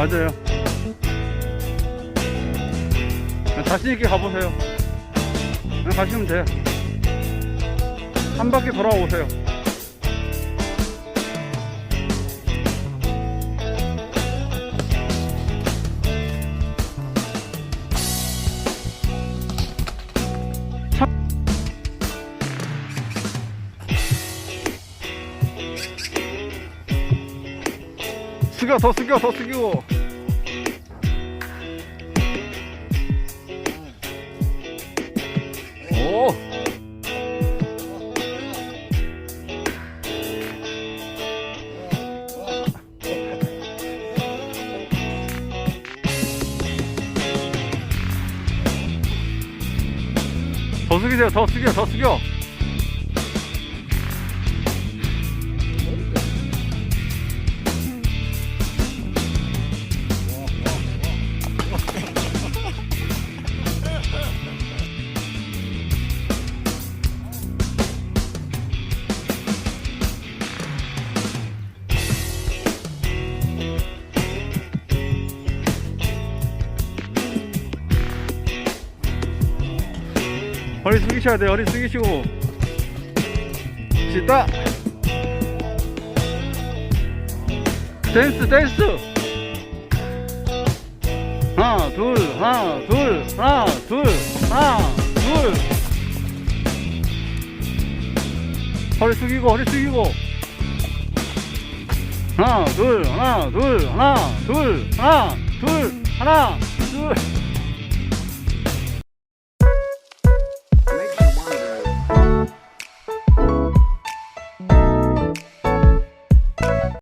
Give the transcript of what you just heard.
맞아요. 자신있게 가보세요. 그냥 가시면 돼요. 한 바퀴 돌아오세요. 숙여, 더 숙여, 더 숙이고. 오. 더 숙이세요, 더 숙여, 더 숙여. 허리 숙이셔야 돼요. 허리 숙이시고. 시다. 댄스, 댄스. 하나, 둘, 하나, 둘, 하나, 둘, 하나, 둘. 허리 숙이고, 허리 숙이고. 하나, 둘, 하나, 둘, 하나, 둘, 하나, 둘, 하나, 둘.